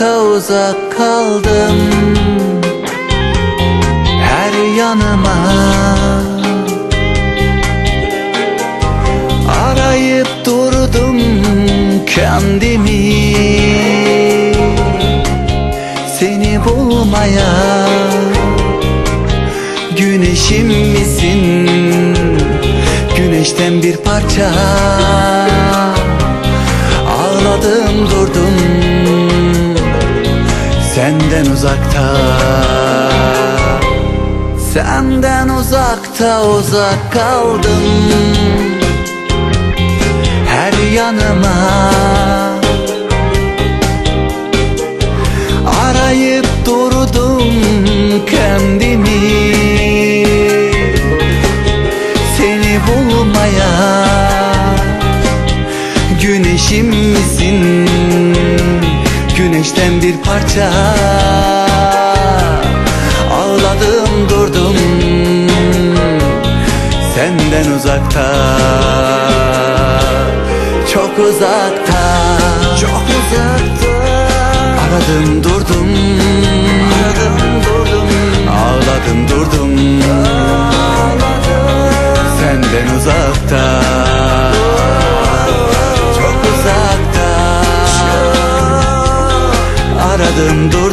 uzakta uzak kaldım. Her yanıma. Arayıp durdum kendimi. Seni bulmaya. Güneşim misin? Güneşten bir parça Senden uzakta. Senden uzakta uzak kaldım. Her yanıma uzakta. Çok uzakta. Çok uzakta. Aradım durdum. Aradım durdum. Ağladım durdum. Senden uzakta. Çok uzakta. Aradım durdum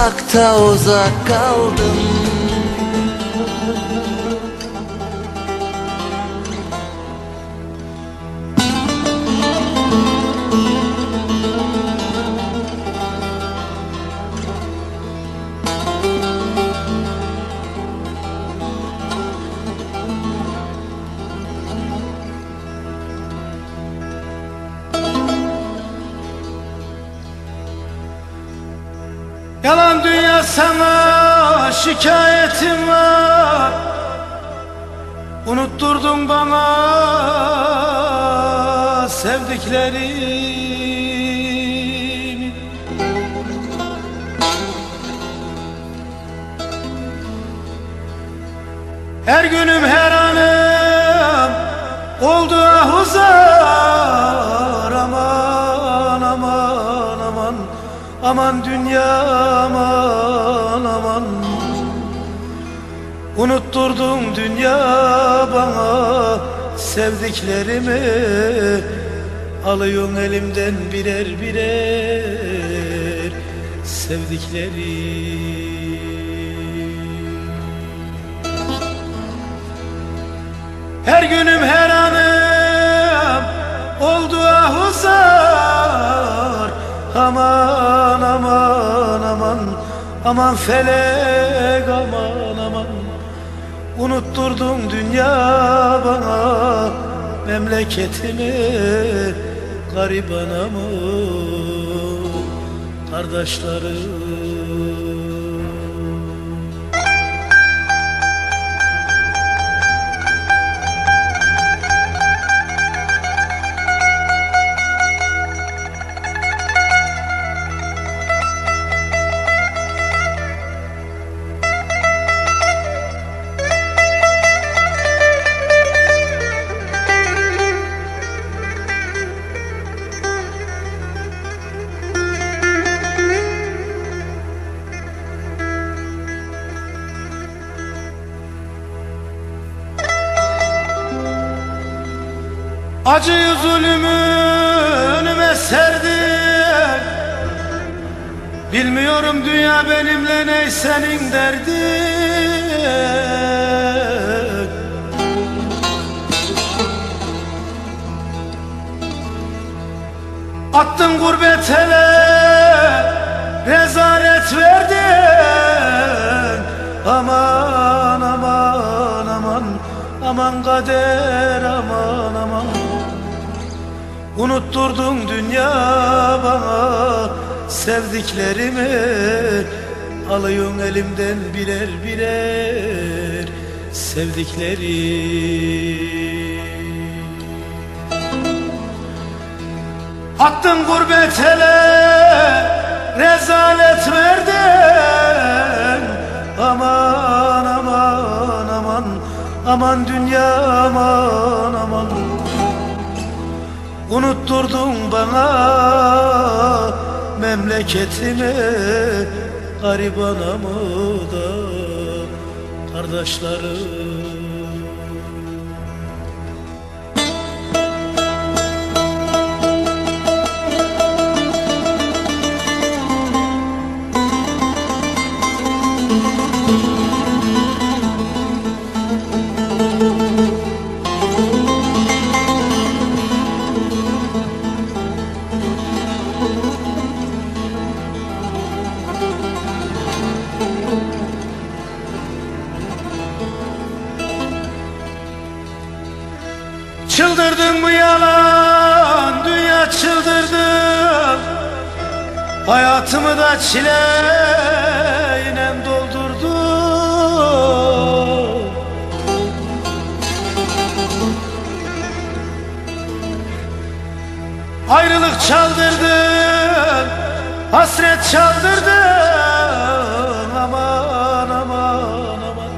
uzakta uzak kaldım şikayetim var. Unutturdun bana sevdiklerimi. Her günüm her anım oldu ahuzar aman aman aman aman dünya aman aman Unutturdun dünya bana sevdiklerimi Alıyorsun elimden birer birer sevdiklerim. Her günüm her anım oldu ahuzar Aman aman aman aman felek. aman aman Unutturdun dünya bana. Memleketimi Gariban mı kardeşlerim Acı Acıyı zulümünüme serdim Bilmiyorum dünya benimle ne senin derdin Attın gurbet hele rezalet verdin. Aman aman aman aman kader aman aman. Unutturdun dünya bana Sevdiklerimi Alıyorsun elimden birer birer Sevdikleri. Attın gurbet ele Rezalet verdin Aman aman aman Aman dünya aman aman Unutturdun bana memleketimi Gariban anamı da kardeşlerim Hayatımı da çileyle doldurdun Ayrılık çaldırdın Hasret çaldırdın. Aman aman aman.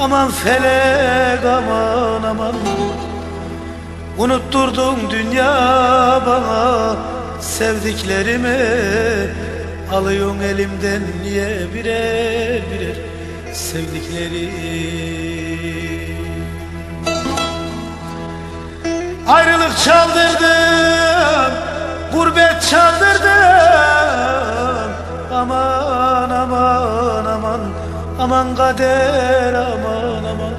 Aman felek aman aman. Unutturdun dünya bana Sevdiklerimi Alıyorsun elimden niye birer birer Sevdikleri? Ayrılık çaldırdın Gurbet çaldırdın Aman aman aman Aman kader aman aman.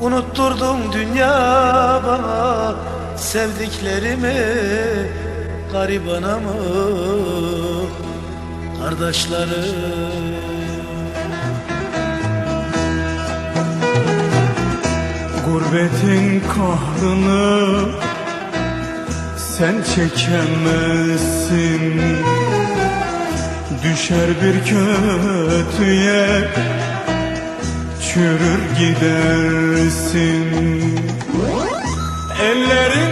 Unutturdun dünya bana Sevdiklerimi Gariban mı Kardeşlerim. Gurbetin kahrını sen çekemezsin. Düşer bir kötüye çürür gidersin. Ellerin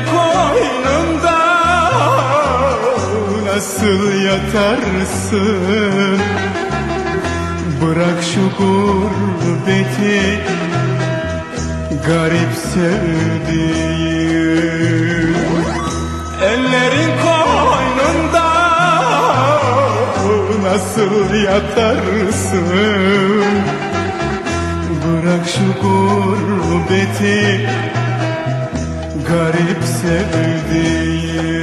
nasıl yatarsın? Bırak şu gurbeti garip sevdiğim. Ellerin koynunda nasıl yatarsın? Bırak şu gurbeti garip sevdiğim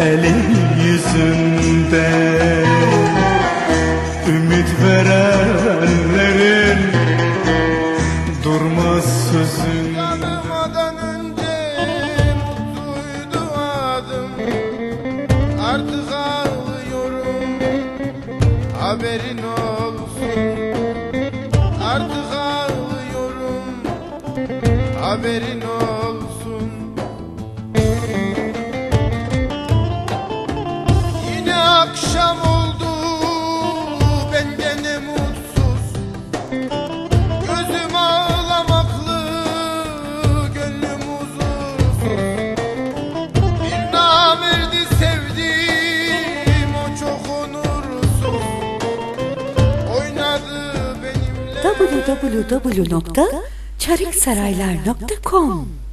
elin yüzünde. Ümit verenlerin durmaz sözün. Tanımadan önce mutluydu adım. Artık ağlıyorum haberin olsun. Artık ağlıyorum haberin olsun www.çariksaraylar.com